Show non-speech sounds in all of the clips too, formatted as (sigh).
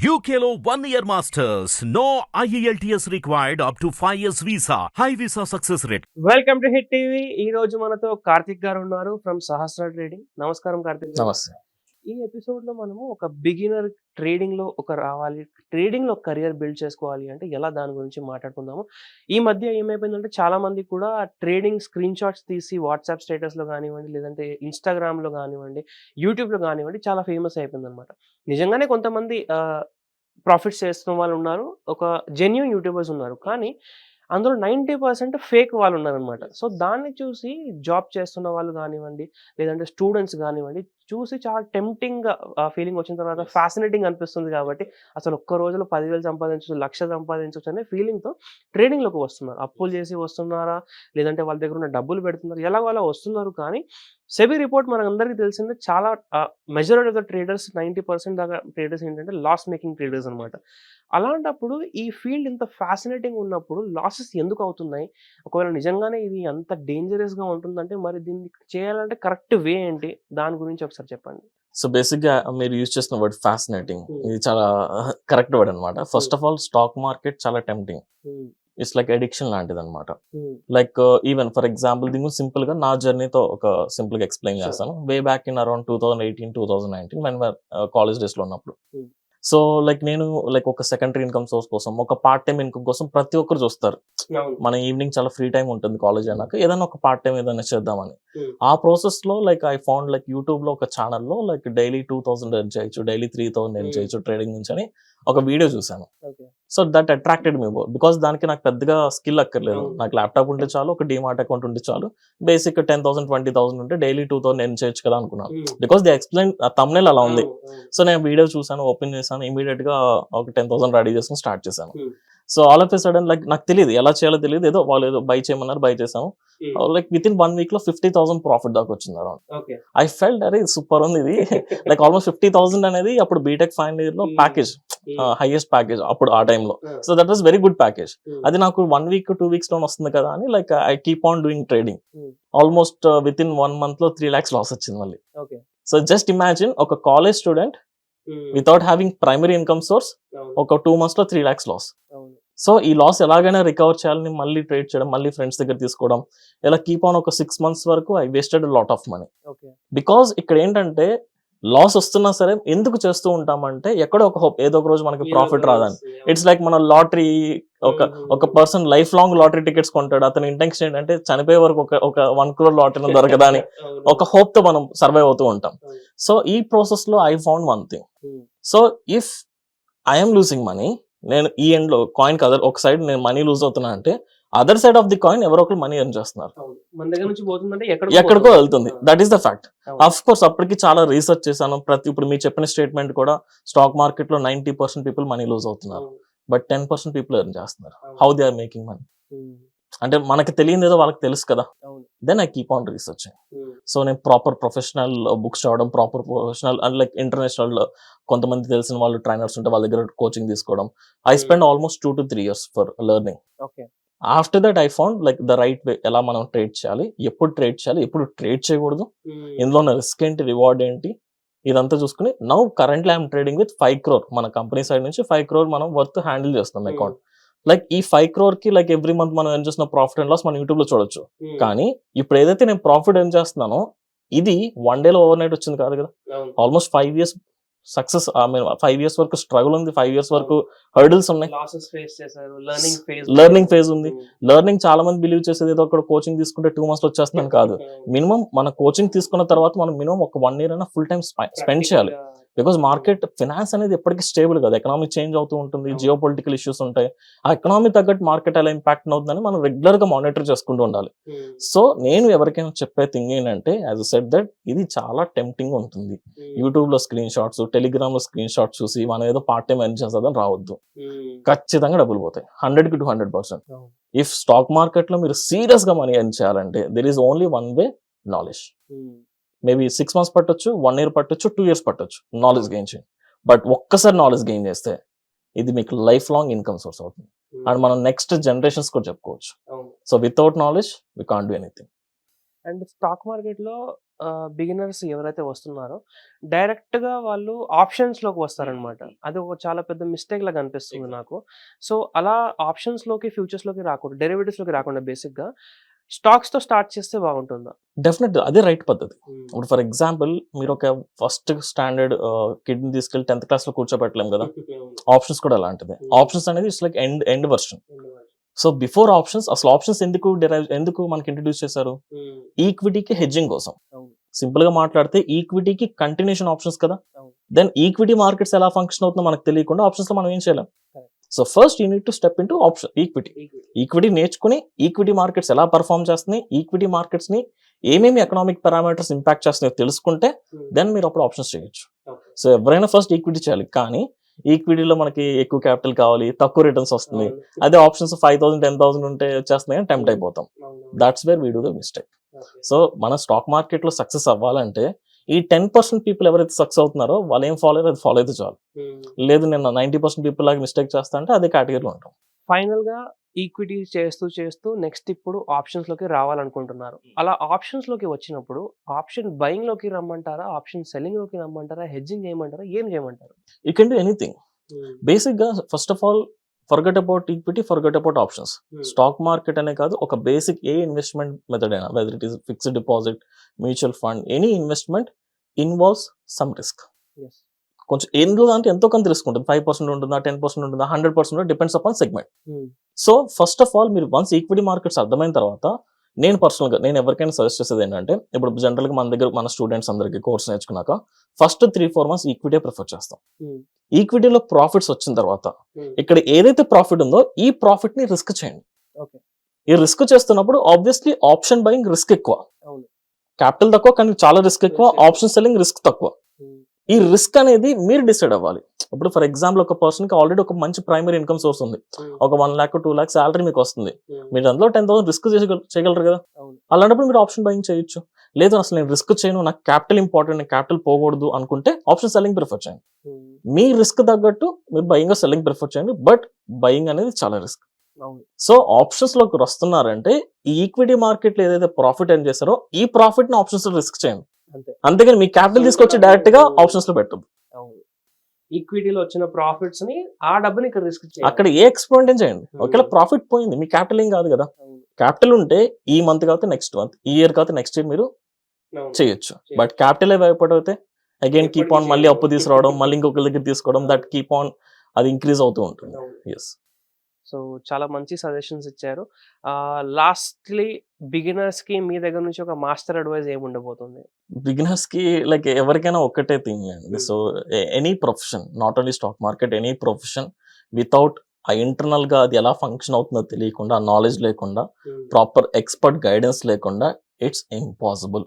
One year masters. No E IELTS required up to 5 years visa. High visa success rate. Welcome to Hit TV ఈ రోజు మనతో కార్తిక్ గారు ఉన్నారు from Sahasra trading నమస్కారం కార్తిక్. నమస్తే ఈ ఎపిసోడ్లో మనము ఒక బిగినర్ ట్రేడింగ్లో ఒక రావాలి ట్రేడింగ్లో కెరియర్ బిల్డ్ చేసుకోవాలి అంటే ఎలా దాని గురించి మాట్లాడుకుందాము. ఈ మధ్య ఏమైపోయిందంటే చాలామంది కూడా ట్రేడింగ్ స్క్రీన్ షాట్స్ తీసి వాట్సాప్ స్టేటస్లో కానివ్వండి లేదంటే ఇన్స్టాగ్రామ్లో కానివ్వండి యూట్యూబ్లో కానివ్వండి చాలా ఫేమస్ అయిపోయింది అనమాట నిజంగానే కొంతమంది ప్రాఫిట్స్ చేస్తున్న వాళ్ళు ఉన్నారు ఒక జెన్యున్ యూట్యూబర్స్ ఉన్నారు కానీ అందులో నైంటీ పర్సెంట్ ఫేక్ వాళ్ళు ఉన్నారనమాట సో దాన్ని చూసి జాబ్ చేస్తున్న వాళ్ళు కానివ్వండి లేదంటే స్టూడెంట్స్ కానివ్వండి చూసి చాలా టెంప్టింగ్ ఫీలింగ్ వచ్చిన తర్వాత ఫ్యాసినేటింగ్ అనిపిస్తుంది కాబట్టి అసలు ఒక్క రోజులో పదివేలు సంపాదించవచ్చు లక్ష సంపాదించవచ్చు అనే ఫీలింగ్తో ట్రేడింగ్లోకి వస్తున్నారు అప్పులు చేసి వస్తున్నారా? లేదంటే వాళ్ళ దగ్గర ఉన్న డబ్బులు పెడుతున్నారు? ఎలాగో అలా వస్తున్నారు కానీ సెబీ రిపోర్ట్ మనకు అందరికీ తెలిసిందే చాలా majority of the traders ninety percent దాకా ట్రేడర్స్ ఏంటంటే లాస్ మేకింగ్ ట్రేడర్స్ అనమాట అలాంటప్పుడు ఈ ఫీల్డ్ ఇంత ఫ్యాసినేటింగ్ ఉన్నప్పుడు లాసెస్ ఎందుకు అవుతున్నాయి? ఒకవేళ నిజంగానే ఇది అంత dangerous గా ఉంటుందంటే మరి దీన్ని చేయాలంటే కరెక్ట్ వే ఏంటి? దాని గురించి ఒకసారి చెప్పండి. సో బేసిక్గా మీరు యూజ్ చేసిన వర్డ్ ఫ్యాసినేటింగ్ Hmm. ఇది చాలా కరెక్ట్ వర్డ్ అనమాట first of all stock market చాలా టెంప్టింగ్ ఇట్స్ లైక్ అడిక్షన్ లాంటిది అనమాట లైక్ ఈవెన్ ఫర్ ఎగ్జాంపుల్ దీని సింపుల్గా నా జర్నీతో ఒక సింపుల్గా ఎక్స్ప్లెయిన్. చేస్తాను. Way back in around two thousand eighteen two thousand nineteen మన కాలేజ్ డేస్లో ఉన్నప్పుడు. Hmm. సో లైక్ నేను లైక్ ఒక సెకండరీ ఇన్కమ్ సోర్స్ కోసం ఒక పార్ట్ టైం ఇన్కమ్ కోసం ప్రతి ఒక్కరు చూస్తారు. మన ఈవినింగ్ చాలా ఫ్రీ టైం ఉంటుంది కాలేజ్ అయినాక ఏదైనా ఒక పార్ట్ టైం ఏదైనా చేద్దామని. ఆ ప్రాసెస్లో లైక్ ఐ ఫౌండ్ లైక్ యూట్యూబ్లో ఒక ఛానల్లో like daily two thousand earn చేయొచ్చు డైలీ త్రీ థౌసండ్ ఎర్న్. చేయొచ్చు ట్రేడింగ్ నుంచి అని ఒక వీడియో చూసాను so that attracted me because దానికి నాకు పెద్దగా స్కిల్ అక్కర్లేదు. నాకు ల్యాప్టాప్ ఉంటే చాలు ఒక డిమార్ట్ అకౌంట్ ఉంటే చాలు basic ten thousand twenty thousand ఉంటే డైలీ టూ థౌసండ్ ఎర్న్ చేయొచ్చు కదా అనుకున్నాను. బికాస్ ది ఎక్స్ప్లెయిన్ తమ్నేల్ అలా ఉంది. సో నేను వీడియో చూసాను ఓపెన్ చేశాను ఇమీడియట్గా ఒక టెన్ థౌసండ్ రెడీ చేసుకుని స్టార్ట్ చేశాను. So all of a sudden like నాకు తెలియదు ఎలా చేయాలో తెలియదు ఏదో వాళ్ళు ఏదో బై చేయమన్నారు బై చేసాము లైక్ విత్ ఇన్ వన్ వీక్లో ఫిఫ్టీ థౌసండ్ ప్రాఫిట్ దాకా వచ్చింది అరౌండ్ ఐ ఫెల్ట్ అరే సూపర్ ఉంది ఇది. లైక్ ఆల్మోస్ట్ ఫిఫ్టీ థౌసండ్ అనేది అప్పుడు బీటెక్ ఫైనల్ ఇయర్లో. ప్యాకేజ్ హైయెస్ట్ ప్యాకేజ్ అప్పుడు ఆ టైంలో so that was very good package అది నాకు వన్ వీక్ టూ వీక్స్లో వస్తుంది కదా అని like I keep on doing trading. Almost within one మంత్లో త్రీ లాక్స్ లాస్ వచ్చింది మళ్ళీ. సో జస్ట్ ఇమాజిన్ ఒక college student without having primary income source ఒక టూ మంత్స్లో త్రీ లాక్స్ లాస్ సో ఈ లాస్ ఎలాగైనా రికవర్ చేయాలని మళ్ళీ ట్రేడ్ చేయడం మళ్ళీ ఫ్రెండ్స్ దగ్గర తీసుకోవడం ఇలా కీప్ ఆన్ ఒక సిక్స్ మంత్స్ వరకు I wasted lot of money because ఇక్కడ ఏంటంటే లాస్ వస్తున్నా సరే ఎందుకు చేస్తూ ఉంటామంటే ఎక్కడో ఒక hope, ఏదో ఒక రోజు మనకి ప్రాఫిట్ రాదని. ఇట్స్ లైక్ మన లాటరీ ఒక ఒక person life long lottery tickets కొంటాడు అతని ఇంటెన్షన్ ఏంటంటే చనిపోయే వరకు ఒక ఒక వన్ క్రోర్ లాటరీ (laughs) దొరకదా అని ఒక హోప్తో మనం సర్వైవ్ అవుతూ ఉంటాం. సో ఈ ప్రాసెస్లో I found one thing so if I'm losing money నేను ఈ ఎండ్లో కాయిన్ అదర్ ఒక సైడ్ నేను మనీ లూజ్ అవుతున్నా అంటే other side of the coin ఎవరో ఒకరు మనీ ఎర్న్ చేస్తున్నారు. మన దగ్గర నుంచి పోతుందంటే ఎక్కడికో వెళ్తుంది. That is the fact of course అప్పటికి చాలా రీసెర్చ్ చేశాను. ప్రతి ఇప్పుడు మీరు చెప్పిన స్టేట్మెంట్ కూడా స్టాక్ మార్కెట్లో ninety percent people money lose అవుతున్నారు. But ten percent people earn చేస్తున్నారు. How they are making money అంటే మనకి తెలియదు ఏదో వాళ్ళకి తెలుసు కదా. Then I keep on research so నేను ప్రాపర్ ప్రొఫెషనల్ బుక్స్ చదవడం proper professional and like international కొంతమంది తెలిసిన వాళ్ళు ట్రైనర్స్ ఉంటే వాళ్ళ దగ్గర కోచింగ్ తీసుకోవడం. I. Spend almost two to three years for learning after that I found like the right way ఎలా మనం ట్రేడ్ చేయాలి ఎప్పుడు ట్రేడ్ చేయాలి ఎప్పుడు ట్రేడ్ చేయకూడదు. ఇందులో ఉన్న రిస్క్ ఏంటి రివార్డ్ ఏంటి ఇదంతా చూసుకుని now currently I'm trading with five crore మన కంపెనీ సైడ్ నుంచి ఫైవ్ క్రోర్ మనం వర్త్ హ్యాండిల్ చేస్తాం Hmm. అకౌంట్ లైక్ ఈ ఫైవ్ క్రోర్కి లైక్ ఎవ్రీ మంత్ మనం ఏం చేసిన ప్రాఫిట్ అండ్ లాస్ మనం యూట్యూబ్లో చూడొచ్చు. కానీ ఇప్పుడు ఏదైతే నేను ప్రాఫిట్ ఏం చేస్తున్నానో ఇది వన్ డేలో ఓవర్ నైట్ వచ్చింది కాదు కదా. Almost five years success five years వరకు స్ట్రగుల్ ఉంది ఫైవ్ ఇయర్స్ వరకు హర్డిల్స్ ఉన్నాయి. లెర్నింగ్ ఫేజ్ ఉంది. లెర్నింగ్ చాలా మంది బిలీవ్ చేసేది ఏదో ఒక కోచింగ్ తీసుకుంటే టూ మంత్స్ వచ్చేస్తున్నాను కాదు. మినిమం మన కోచింగ్ తీసుకున్న తర్వాత మనం మినిమం ఒక వన్ ఇయర్ అయినా ఫుల్ టైం స్పెండ్ చేయాలి. బికాస్ మార్కెట్ ఫినాన్స్ అనేది ఎప్పటికీ స్టేబుల్ కదా. ఎకనామీ చేంజ్ అవుతూ ఉంటుంది. జియో పొలిటికల్ ఇష్యూస్ ఉంటాయి. ఆ ఎకనామీ తగ్గట్టు మార్కెట్ ఎలా ఇంపాక్ట్ అవుతుందని మనం రెగ్యులర్గా మానిటర్ చేసుకుంటూ ఉండాలి. సో నేను ఎవరికైనా చెప్పే థింగ్ ఏంటంటే యాజ్ సెట్ దట్ ఇది చాలా టెంప్టింగ్ ఉంటుంది. యూట్యూబ్లో స్క్రీన్ షాట్స్ టెలిగ్రామ్లో స్క్రీన్ షాట్స్ చూసి మనం ఏదో పార్ట్ టైం ఎర్న్ చేస్తుందని రావద్దు. ఖచ్చితంగా డబ్బులు పోతాయి. హండ్రెడ్కి two hundred percent. If stock మార్కెట్లో మీరు సీరియస్గా మనీ ఎర్న్ చేయాలంటే there is only one way knowledge maybe six months పట్టొచ్చు వన్ ఇయర్ పట్టొచ్చు టూ ఇయర్స్ పట్టొచ్చు నాలెడ్జ్ గెయిన్ చేయండి. బట్ ఒక్కసారి నాలెడ్జ్ గెయిన్ చేస్తే ఇది మీకు లైఫ్ లాంగ్ ఇన్కమ్ సోర్స్ అవుతుంది అండ్ మనం నెక్స్ట్ జనరేషన్స్ కూడా చెప్పుకోవచ్చు. So without knowledge we can do anything and stock మార్కెట్లో బిగినర్స్ ఎవరైతే వస్తున్నారో డైరెక్ట్గా వాళ్ళు ఆప్షన్స్లోకి వస్తారనమాట అది ఒక చాలా పెద్ద మిస్టేక్ లాగా అనిపిస్తుంది నాకు. సో అలా ఆప్షన్స్లోకి ఫ్యూచర్స్లోకి రాకుండా డెరివేటివ్స్లోకి రాకుండా బేసిక్గా స్టాక్స్తో స్టార్ట్ చేస్తే బాగుంటుందా? డెఫినెట్ అదే రైట్ పద్ధతి. ఇప్పుడు ఫర్ ఎగ్జాంపుల్ మీరు ఒక ఫస్ట్ స్టాండర్డ్ కిడ్ని తీసుకెళ్ళి టెన్త్ క్లాస్లో కూర్చోబెట్టలేం కదా? (laughs) ఆప్షన్స్ కూడా అలాంటిదే. ఆప్షన్స్ అనేది it's like end end version. So before options అసలు ఆప్షన్స్ ఎందుకు డెరైవ్ ఎందుకు మనకి ఇంట్రడ్యూస్ చేశారు? ఈక్విటీకి హెడ్జింగ్ కోసం. సింపుల్గా మాట్లాడితే ఈక్విటీకి కంటిన్యూషన్ ఆప్షన్స్ కదా. దెన్ ఈక్విటీ మార్కెట్స్ ఎలా ఫంక్షన్ అవుతుందో మనకు తెలియకుండా ఆప్షన్స్లో మనం ఏం చేయలేం. So first you need to step in to option equity equity నేర్చుకుని ఈక్విటీ మార్కెట్స్ ఎలా పర్ఫామ్ చేస్తున్నాయి ఈక్విటీ మార్కెట్స్ని ఏమేమి ఎకనామిక్ పారామీటర్స్ ఇంపాక్ట్ చేస్తున్నాయో తెలుసుకుంటే దెన్ మీరు అప్పుడు ఆప్షన్స్ చేయొచ్చు. సో ఎవరైనా ఫస్ట్ ఈక్విటీ చేయాలి కానీ ఈక్విటీలో మనకి ఎక్కువ క్యాపిటల్ కావాలి తక్కువ రిటర్న్స్ వస్తుంది. అదే options five thousand ten thousand ఉంటే వచ్చేస్తున్నాయి టెంప్ట్ అయిపోతాం. That's where we do the mistake so మన స్టాక్ మార్కెట్లో సక్సెస్ అవ్వాలంటే ఈ టెన్ పర్సెంట్ పీపుల్ ఎవరైతే సక్సెస్ అవుతున్నారో వాళ్ళు ఏం ఫాలో అయ్యారు అది ఫాలో అయితే చాలు. లేదు నేను నైన్టీ పర్సెంట్ పీపుల్ లాగా మిస్టేక్ చేస్తా అంటే అదే కేటగిరీలో ఉంటాం. ఫైనల్గా ఈక్విటీ చేస్తూ చేస్తూ నెక్స్ట్ ఇప్పుడు ఆప్షన్స్లోకి రావాలనుకుంటున్నారు. అలా ఆప్షన్స్లోకి వచ్చినప్పుడు ఆప్షన్ బయింగ్లోకి రమ్మంటారా ఆప్షన్ సెల్లింగ్లోకి రమ్మంటారా హెడ్జింగ్ చేయమంటారా ఏం చేయమంటారు? యూ కెన్ డూ ఎనీథింగ్ బేసిక్గా first of all forget about equity forget about options stock market అనే కాదు ఒక బేసిక్ ఏ ఇన్వెస్ట్మెంట్ మెథడ్ అయినా whether it is fixed deposit mutual fund any investment involves some risk కొంచెం ఎందులో అంటే ఎంతో కొంత రిస్క్ ఉంటుంది. ఫైవ్ పర్సెంట్ ఉంటుందా టెన్ పర్సెంట్ ఉంటుందా hundred percent depends upon segment so first of all మీరు వన్స్ ఈక్విటీ మార్కెట్స్ అర్థమైన తర్వాత నేను పర్సనల్గా నేను ఎవరికైనా సజెస్ట్ చేసేది ఏంటంటే ఇప్పుడు జనరల్గా మన దగ్గర మన స్టూడెంట్స్ అందరికి కోర్స్ నేర్చుకున్నాక first three four months equity prefer చేస్తాం. ఈక్విటీలో ప్రాఫిట్స్ వచ్చిన తర్వాత ఇక్కడ ఏదైతే ప్రాఫిట్ ఉందో ఈ ప్రాఫిట్ని రిస్క్ చేయండి. ఈ రిస్క్ చేస్తున్నప్పుడు ఆబ్వియస్లీ ఆప్షన్ బయింగ్ రిస్క్ ఎక్కువ. క్యాపిటల్ తక్కువ కానీ చాలా రిస్క్ ఎక్కువ. ఆప్షన్ సెల్లింగ్ రిస్క్ తక్కువ. ఈ రిస్క్ అనేది మీరు డిసైడ్ అవ్వాలి. ఇప్పుడు ఫర్ ఎగ్జాంపుల్ ఒక పర్సన్కి ఆల్రెడీ ఒక మంచి ప్రైమరీ ఇన్కమ్ సోర్స్ ఉంది. ఒక one lakh two lakh salary మీకు వస్తుంది. మీరు అందులో టెన్ థౌసండ్ రిస్క్ చేయగలరు కదా. అలాంటప్పుడు మీరు ఆప్షన్ బయింగ్ చేయొచ్చు. లేదు అసలు నేను రిస్క్ చేయను నాకు క్యాపిటల్ ఇంపార్టెంట్ నేను క్యాపిటల్ పోకూడదు అనుకుంటే ఆప్షన్ సెల్లింగ్ ప్రిఫర్ చేయండి. మీ రిస్క్ తగ్గట్టు మీరు బయింగ్ సెల్లింగ్ ప్రిఫర్ చేయండి బట్ బయింగ్ అనేది చాలా రిస్క్ సో ఆప్షన్స్లోకి వస్తున్నారంటే ఈ ఈక్విటీ మార్కెట్లో ఏదైతే ప్రాఫిట్ ఏం చేస్తారో ఈ ప్రాఫిట్ని ఆప్షన్స్లో రిస్క్ చేయండి. అంతే. అంతేగాని మీ క్యాపిటల్ తీసుకొచ్చి డైరెక్ట్గా ఆప్షన్స్లో పెట్టదు ఈక్విటీలో వచ్చిన ప్రాఫిట్స్ని ఆ డబ్బుని ఇక్కడ రిస్క్ అక్కడ ఏ ఎక్స్పెరిమెంట్ చేయండి. Hmm. ఒకవేళ ప్రాఫిట్ పోయింది మీ క్యాపిటల్ ఏం కాదు కదా. క్యాపిటల్ ఉంటే ఈ మంత్ కాకపోతే నెక్స్ట్ మంత్ ఈ ఇయర్ కాకపోతే నెక్స్ట్ ఇయర్ మీరు చేయొచ్చు. బట్ క్యాపిటల్ అయిపోతే అగైన్ కీప్ ఆన్ మళ్ళీ అప్పు తీసుకురావడం మళ్ళీ ఇంకొక దగ్గర తీసుకోవడం దట్ కీప్ ఆన్ అది ఇంక్రీజ్ అవుతూ ఉంటుంది. ఎస్ సో చాలా మంచి సజెషన్స్ ఇచ్చారు. లాస్ట్లీ బిగినర్స్కి మీ దగ్గర నుంచి ఒక మాస్టర్ అడ్వైస్ ఏమి ఉండబోతుంది? బిగినర్స్కి లైక్ ఎవరికైనా ఒక్కటే థింగ్ అండి. So any profession not only stock market any profession without ఆ ఇంటర్నల్గా అది ఎలా ఫంక్షన్ అవుతుందో తెలియకుండా నాలెడ్జ్ లేకుండా ప్రాపర్ ఎక్స్పర్ట్ గైడెన్స్ లేకుండా ఇట్స్ ఇంపాసిబుల్.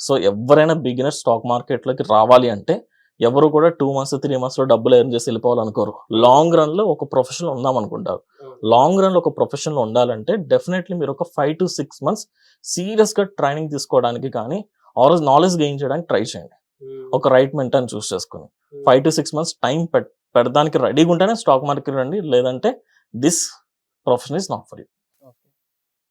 సో ఎవరైనా బిగినర్ స్టాక్ మార్కెట్లోకి రావాలి అంటే ఎవరు కూడా టూ మంత్స్ త్రీ మంత్స్లో డబ్బులు ఎర్న్ చేసి వెళ్ళిపోవాలనుకోరు. లాంగ్ రన్లో ఒక ప్రొఫెషన్ ఉందాం అనుకుంటారు లాంగ్ రన్లో ఒక ప్రొఫెషన్లో ఉండాలంటే డెఫినెట్లీ మీరు ఒక ఫైవ్ టు సిక్స్ మంత్స్ సీరియస్గా ట్రైనింగ్ తీసుకోవడానికి కానీ ఆర్ నాలెడ్జ్ గెయిన్ చేయడానికి ట్రై చేయండి. ఒక రైట్ మెంటర్ చూస్ చేసుకుని. Five to six months time పెడడానికి రెడీగా ఉంటేనే స్టాక్ మార్కెట్ రండి. లేదంటే this profession is not for you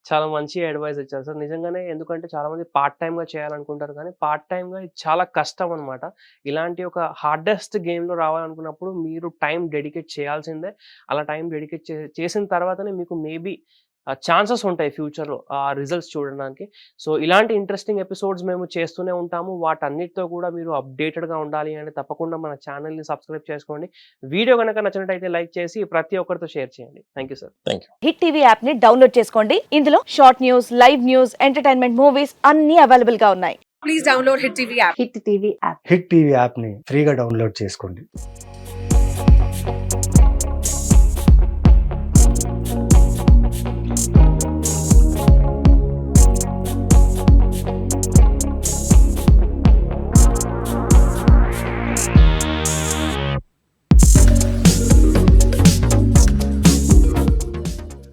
చాలా మంచి అడ్వైస్ ఇచ్చారు. సార్ నిజంగానే ఎందుకంటే చాలా మంది పార్ట్ టైం గా చేయాలనుకుంటారు. కానీ పార్ట్ టైం గా ఇది చాలా కష్టం అన్నమాట. ఇలాంటి ఒక హార్డెస్ట్ గేమ్లో రావాలనుకున్నప్పుడు మీరు టైం డెడికేట్ చేయాల్సిందే. అలా టైం డెడికేట్ చేసిన తర్వాతనే మీకు మేబీ ఛాన్సెస్ ఉంటాయి ఫ్యూచర్లో ఆ రిజల్ట్స్ చూడడానికి. సో ఇలాంటి ఇంట్రెస్టింగ్ ఎపిసోడ్స్ మేము చేస్తూనే ఉంటాము. వాటన్నిటితో కూడా మీరు అప్డేటెడ్గా ఉండాలి అంటే తప్పకుండా మన ఛానల్ని సబ్స్క్రైబ్ చేసుకోండి. వీడియో కనుక నచ్చినట్టయితే లైక్ చేసి ప్రతి ఒక్కరితో షేర్ చేయండి. Thank you sir. Hit TV యాప్ని డౌన్లోడ్ చేసుకోండి. ఇందులో short news live news entertainment movies అన్ని అవైలబుల్గా ఉన్నాయి. please download Hit TV app. Hit TV app. Hit TV యాప్ని ఫ్రీగా డౌన్లోడ్ చేసుకోండి.